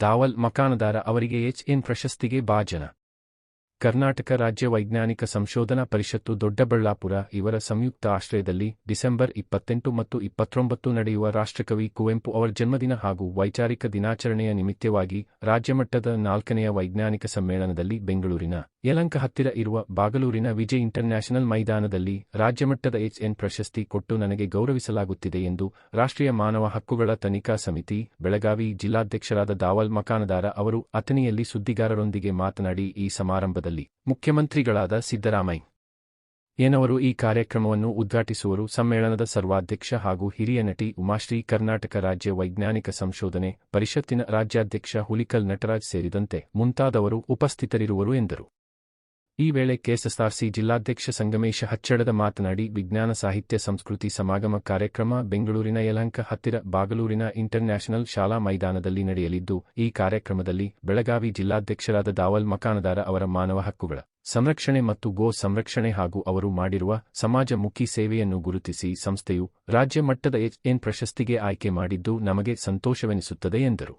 ದಾವಲ್ ಮಕಾನದಾರ ಅವರಿಗೆ ಎಚ್ಎನ್ ಪ್ರಶಸ್ತಿಗೆ ಭಾಜನ. ಕರ್ನಾಟಕ ರಾಜ್ಯ ವೈಜ್ಞಾನಿಕ ಸಂಶೋಧನಾ ಪರಿಷತ್ತು ದೊಡ್ಡಬಳ್ಳಾಪುರ ಇವರ ಸಂಯುಕ್ತ ಆಶ್ರಯದಲ್ಲಿ ಡಿಸೆಂಬರ್ ಇಪ್ಪತ್ತೆಂಟು ಮತ್ತು ಇಪ್ಪತ್ತೊಂಬತ್ತು ನಡೆಯುವ ರಾಷ್ಟ್ರಕವಿ ಕುವೆಂಪು ಅವರ ಜನ್ಮದಿನ ಹಾಗೂ ವೈಚಾರಿಕ ದಿನಾಚರಣೆಯ ನಿಮಿತ್ತವಾಗಿ ರಾಜ್ಯಮಟ್ಟದ ನಾಲ್ಕನೆಯ ವೈಜ್ಞಾನಿಕ ಸಮ್ಮೇಳನದಲ್ಲಿ ಬೆಂಗಳೂರಿನ ಯಲಂಕ ಹತ್ತಿರ ಇರುವ ಬಾಗಲೂರಿನ ವಿಜಯ್ ಇಂಟರ್ನ್ಯಾಷನಲ್ ಮೈದಾನದಲ್ಲಿ ರಾಜ್ಯಮಟ್ಟದ ಎಚ್ಎನ್ ಪ್ರಶಸ್ತಿ ಕೊಟ್ಟು ನನಗೆ ಗೌರವಿಸಲಾಗುತ್ತಿದೆ ಎಂದು ರಾಷ್ಟ್ರೀಯ ಮಾನವ ಹಕ್ಕುಗಳ ತನಿಖಾ ಸಮಿತಿ, ಬೆಳಗಾವಿ ಜಿಲ್ಲಾಧ್ಯಕ್ಷರಾದ ದಾವಲ್ ಮಕಾನದಾರ ಅವರು ಅಥಣಿಯಲ್ಲಿ ಸುದ್ದಿಗಾರರೊಂದಿಗೆ ಮಾತನಾಡಿ ಈ ಸಮಾರಂಭದಲ್ಲಿ ಮುಖ್ಯಮಂತ್ರಿಗಳಾದ ಸಿದ್ದರಾಮಯ್ಯ. ಏನವರು ಈ ಕಾರ್ಯಕ್ರಮವನ್ನು ಉದ್ಘಾಟಿಸುವರು? ಸಮ್ಮೇಳನದ ಸರ್ವಾಧ್ಯಕ್ಷ ಹಾಗೂ ಹಿರಿಯ ನಟಿ ಉಮಾಶ್ರೀ ಕರ್ನಾಟಕ ರಾಜ್ಯ ವೈಜ್ಞಾನಿಕ ಸಂಶೋಧನೆ ಪರಿಷತ್ತಿನ ರಾಜ್ಯಾಧ್ಯಕ್ಷ ಹುಲಿಕಲ್ ನಟರಾಜ್ ಸೇರಿದಂತೆ ಮುಂತಾದವರು ಉಪಸ್ಥಿತರಿರುವರು ಎಂದರು. ಈ ವೇಳೆ ಕೆಎಸ್ಎಸ್ಆರ್ಸಿ ಜಿಲ್ಲಾಧ್ಯಕ್ಷ ಸಂಗಮೇಶ ಹಚ್ಚಡದ ಮಾತನಾಡಿ, ವಿಜ್ಞಾನ ಸಾಹಿತ್ಯ ಸಂಸ್ಕೃತಿ ಸಮಾಗಮ ಕಾರ್ಯಕ್ರಮ ಬೆಂಗಳೂರಿನ ಯಲಹಂಕ ಹತ್ತಿರ ಬಾಗಲೂರಿನ ಇಂಟರ್ನ್ಯಾಷನಲ್ ಶಾಲಾ ಮೈದಾನದಲ್ಲಿ ನಡೆಯಲಿದ್ದು, ಈ ಕಾರ್ಯಕ್ರಮದಲ್ಲಿ ಬೆಳಗಾವಿ ಜಿಲ್ಲಾಧ್ಯಕ್ಷರಾದ ದಾವಲ್ ಮಕಾನದಾರ ಅವರ ಮಾನವ ಹಕ್ಕುಗಳ ಸಂರಕ್ಷಣೆ ಮತ್ತು ಗೋ ಸಂರಕ್ಷಣೆ ಹಾಗೂ ಅವರು ಮಾಡಿರುವ ಸಮಾಜಮುಖಿ ಸೇವೆಯನ್ನು ಗುರುತಿಸಿ ಸಂಸ್ಥೆಯು ರಾಜ್ಯ ಮಟ್ಟದ ಎಚ್ಎನ್ ಪ್ರಶಸ್ತಿಗೆ ಆಯ್ಕೆ ಮಾಡಿದ್ದು, ನಮಗೆ ಸಂತೋಷವೆನಿಸುತ್ತದೆ ಎಂದರು.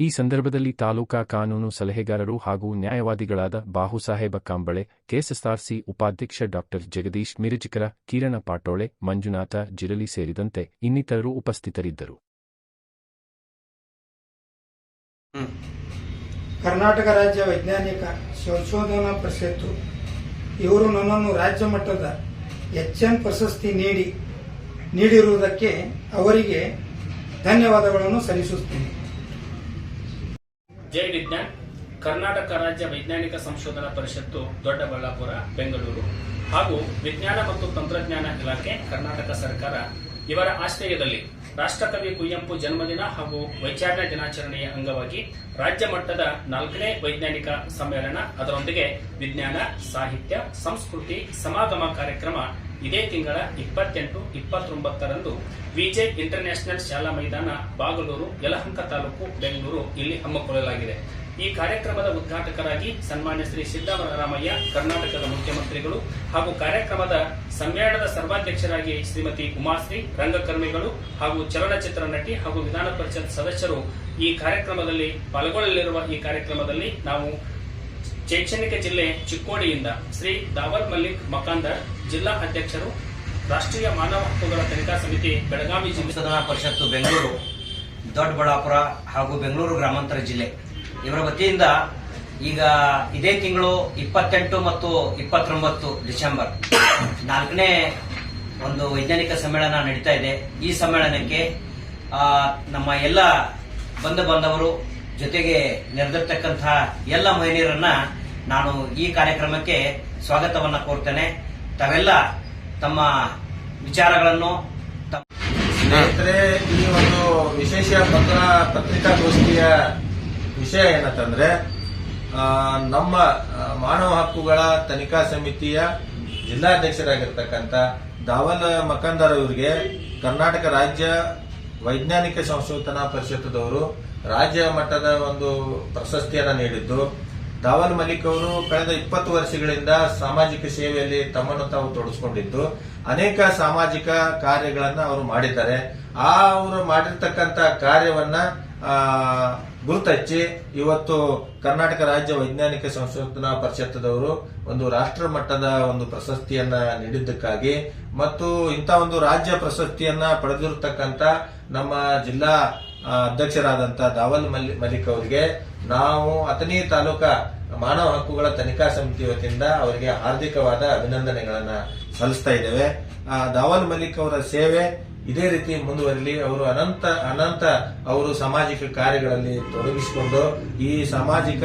ಈ ಸಂದರ್ಭದಲ್ಲಿ ತಾಲೂಕಾ ಕಾನೂನು ಸಲಹೆಗಾರರು ಹಾಗೂ ನ್ಯಾಯವಾದಿಗಳಾದ ಬಾಹುಸಾಹೇಬ ಕಾಂಬಳೆ, ಕೆಎಸ್ಎಸ್ಆರ್ಸಿ ಉಪಾಧ್ಯಕ್ಷ ಡಾ ಜಗದೀಶ್ ಮಿರಜಿಕರ, ಕಿರಣ ಪಾಟೋಳೆ, ಮಂಜುನಾಥ ಜಿರಲಿ ಸೇರಿದಂತೆ ಇನ್ನಿತರರು ಉಪಸ್ಥಿತರಿದ್ದರು. ಕರ್ನಾಟಕ ರಾಜ್ಯ ವೈಜ್ಞಾನಿಕ ಸಂಶೋಧನಾ ಪರಿಷತ್ತು ಇವರು ನನ್ನನ್ನು ರಾಜ್ಯ ಮಟ್ಟದ ಎಚ್ ಎನ್ ಪ್ರಶಸ್ತಿ ನೀಡಿ, ನೀಡಿರುವುದಕ್ಕೆ ಅವರಿಗೆ ಧನ್ಯವಾದಗಳನ್ನು ಸಲ್ಲಿಸುತ್ತೇನೆ. ಜೈ ವಿಜ್ಞಾನ್, ಕರ್ನಾಟಕ ರಾಜ್ಯ ವೈಜ್ಞಾನಿಕ ಸಂಶೋಧನಾ ಪರಿಷತ್ತು, ದೊಡ್ಡಬಳ್ಳಾಪುರ, ಬೆಂಗಳೂರು ಹಾಗೂ ವಿಜ್ಞಾನ ಮತ್ತು ತಂತ್ರಜ್ಞಾನ ಇಲಾಖೆ ಕರ್ನಾಟಕ ಸರ್ಕಾರ ಇವರ ಆಶ್ರಯದಲ್ಲಿ ರಾಷ್ಟ್ರಕವಿ ಕುವೆಂಪು ಜನ್ಮದಿನ ಹಾಗೂ ವೈಚಾರಣ ದಿನಾಚರಣೆಯ ಅಂಗವಾಗಿ ರಾಜ್ಯ ಮಟ್ಟದ ನಾಲ್ಕನೇ ವೈಜ್ಞಾನಿಕ ಸಮ್ಮೇಳನ, ಅದರೊಂದಿಗೆ ವಿಜ್ಞಾನ, ಸಾಹಿತ್ಯ, ಸಂಸ್ಕೃತಿ, ಸಮಾಗಮ ಕಾರ್ಯಕ್ರಮ ಇದೇ ತಿಂಗಳ ಇಪ್ಪತ್ತೆಂಟು, ಇಪ್ಪತ್ತೊಂಬತ್ತರಂದು ವಿಜೆ ಇಂಟರ್ನ್ಯಾಷನಲ್ ಶಾಲಾ ಮೈದಾನ, ಬಾಗಲೂರು, ಯಲಹಂಕ ತಾಲೂಕು, ಬೆಂಗಳೂರು ಇಲ್ಲಿ ಹಮ್ಮಿಕೊಳ್ಳಲಾಗಿದೆ. ಈ ಕಾರ್ಯಕ್ರಮದ ಉದ್ಘಾಟಕರಾಗಿ ಸನ್ಮಾನ್ಯ ಶ್ರೀ ಸಿದ್ದರಾಮಯ್ಯ ಕರ್ನಾಟಕದ ಮುಖ್ಯಮಂತ್ರಿಗಳು ಹಾಗೂ ಕಾರ್ಯಕ್ರಮದ ಸಮ್ಮೇಳನದ ಸರ್ವಾಧ್ಯಕ್ಷರಾಗಿ ಶ್ರೀಮತಿ ಉಮಾಶ್ರೀ, ರಂಗಕರ್ಮಿಗಳು ಹಾಗೂ ಚಲನಚಿತ್ರ ನಟಿ ಹಾಗೂ ವಿಧಾನ ಪರಿಷತ್ ಸದಸ್ಯರು ಈ ಕಾರ್ಯಕ್ರಮದಲ್ಲಿ ಪಾಲ್ಗೊಳ್ಳಲಿರುವ ಈ ಕಾರ್ಯಕ್ರಮದಲ್ಲಿ ನಾವು ಶೈಕ್ಷಣಿಕ ಜಿಲ್ಲೆ ಚಿಕ್ಕೋಡಿಯಿಂದ ಶ್ರೀ ದಾವಲ್ ಮಲ್ಲಿಕ್ ಮಕಾಂದರ್, ಜಿಲ್ಲಾ ಅಧ್ಯಕ್ಷರು, ರಾಷ್ಟ್ರೀಯ ಮಾನವ ಹಕ್ಕುಗಳ ತನಿಖಾ ಸಮಿತಿ, ಬೆಳಗಾವಿ ಜಿಲ್ಲಾ ಪರಿಷತ್ತು ಬೆಂಗಳೂರು, ದೊಡ್ಡಬಳ್ಳಾಪುರ ಹಾಗೂ ಬೆಂಗಳೂರು ಗ್ರಾಮಾಂತರ ಜಿಲ್ಲೆ. ಇವರ ವತಿಯಿಂದ ಈಗ ಇದೇ ತಿಂಗಳು ಇಪ್ಪತ್ತೆಂಟು ಮತ್ತು ಇಪ್ಪತ್ತೊಂಬತ್ತು ಡಿಸೆಂಬರ್ ನಾಲ್ಕನೇ ಒಂದು ವೈಜ್ಞಾನಿಕ ಸಮ್ಮೇಳನ ನಡೀತಾ ಇದೆ. ಈ ಸಮ್ಮೇಳನಕ್ಕೆ ನಮ್ಮ ಎಲ್ಲ ಬಂಧು ಬಾಂಧವರು ಜೊತೆಗೆ ನೆರೆದಿರ್ತಕ್ಕಂತಹ ಎಲ್ಲ ಮಹಿಳೆಯರನ್ನ ನಾನು ಈ ಕಾರ್ಯಕ್ರಮಕ್ಕೆ ಸ್ವಾಗತವನ್ನ ಕೋರ್ತೇನೆ. ತಾವೆಲ್ಲ ತಮ್ಮ ವಿಚಾರಗಳನ್ನು ಸ್ನೇಹಿತರೆ, ಈ ಒಂದು ವಿಶೇಷ ಪತ್ರ ಪತ್ರಿಕಾಗೋಷ್ಠಿಯ ವಿಷಯ ಏನಂತಂದ್ರೆ ನಮ್ಮ ಮಾನವ ಹಕ್ಕುಗಳ ತನಿಖಾ ಸಮಿತಿಯ ಜಿಲ್ಲಾಧ್ಯಕ್ಷರಾಗಿರ್ತಕ್ಕಂಥ ದಾವಲ್ ಮಕಂದರ್ ಅವರಿಗೆ ಕರ್ನಾಟಕ ರಾಜ್ಯ ವೈಜ್ಞಾನಿಕ ಸಂಶೋಧನಾ ಪರಿಷತ್ತದವರು ರಾಜ್ಯ ಮಟ್ಟದ ಒಂದು ಪ್ರಶಸ್ತಿಯನ್ನು ನೀಡಿದ್ದು. ದಾವಲ್ ಮಲಿಕ್ ಅವರು ಕಳೆದ ಇಪ್ಪತ್ತು ವರ್ಷಗಳಿಂದ ಸಾಮಾಜಿಕ ಸೇವೆಯಲ್ಲಿ ತಮ್ಮನ್ನು ತಾವು ತೊಡಸ್ಕೊಂಡಿದ್ದು. ಅನೇಕ ಸಾಮಾಜಿಕ ಕಾರ್ಯಗಳನ್ನು ಅವರು ಮಾಡಿದ್ದಾರೆ. ಆ ಅವರು ಮಾಡಿರ್ತಕ್ಕಂಥ ಕಾರ್ಯವನ್ನ ಗುರುತಚ್ಚಿ, ಇವತ್ತು ಕರ್ನಾಟಕ ರಾಜ್ಯ ವೈಜ್ಞಾನಿಕ ಸಂಶೋಧನಾ ಪರಿಷತ್ತದವರು ಒಂದು ರಾಷ್ಟ್ರ ಮಟ್ಟದ ಒಂದು ಪ್ರಶಸ್ತಿಯನ್ನ ನೀಡಿದ್ದಕ್ಕಾಗಿ ಮತ್ತು ಇಂಥ ಒಂದು ರಾಜ್ಯ ಪ್ರಶಸ್ತಿಯನ್ನ ಪಡೆದಿರತಕ್ಕಂತ ನಮ್ಮ ಜಿಲ್ಲಾ ಅಧ್ಯಕ್ಷರಾದಂತ ದಾವಲ್ ಮಲ್ಲಿ ಮಲಿಕ್ ಅವರಿಗೆ, ನಾವು ಅಥಣಿ ತಾಲೂಕಾ ಮಾನವ ಹಕ್ಕುಗಳ ತನಿಖಾ ಸಮಿತಿ ವತಿಯಿಂದ ಅವರಿಗೆ ಹಾರ್ದಿಕವಾದ ಅಭಿನಂದನೆಗಳನ್ನ ಸಲ್ಲಿಸ್ತಾ ಇದ್ದೇವೆ. ದಾವಲ್ ಮಲಿಕ್ ಅವರ ಸೇವೆ ಇದೇ ರೀತಿ ಮುಂದುವರಿಲಿ, ಅವರು ಅನಂತ ಅನಂತ ಅವರು ಸಾಮಾಜಿಕ ಕಾರ್ಯಗಳಲ್ಲಿ ತೊಡಗಿಸಿಕೊಂಡು ಈ ಸಾಮಾಜಿಕ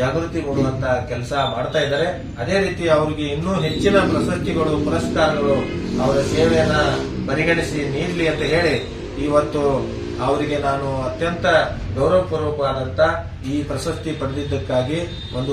ಜಾಗೃತಿ ಮೂಡುವಂತ ಕೆಲಸ ಮಾಡ್ತಾ ಇದ್ದಾರೆ. ಅದೇ ರೀತಿ ಅವರಿಗೆ ಇನ್ನೂ ಹೆಚ್ಚಿನ ಪ್ರಶಸ್ತಿಗಳು, ಪುರಸ್ಕಾರಗಳು ಅವರ ಸೇವೆಯನ್ನ ಪರಿಗಣಿಸಿ ನೀಡಲಿ ಅಂತ ಹೇಳಿ ಇವತ್ತು ಅವರಿಗೆ ನಾನು ಅತ್ಯಂತ ಗೌರವಪೂರ್ವಕವಾದಂತ ಈ ಪ್ರಶಸ್ತಿ ಪಡೆದಿದ್ದಕ್ಕಾಗಿ ಒಂದು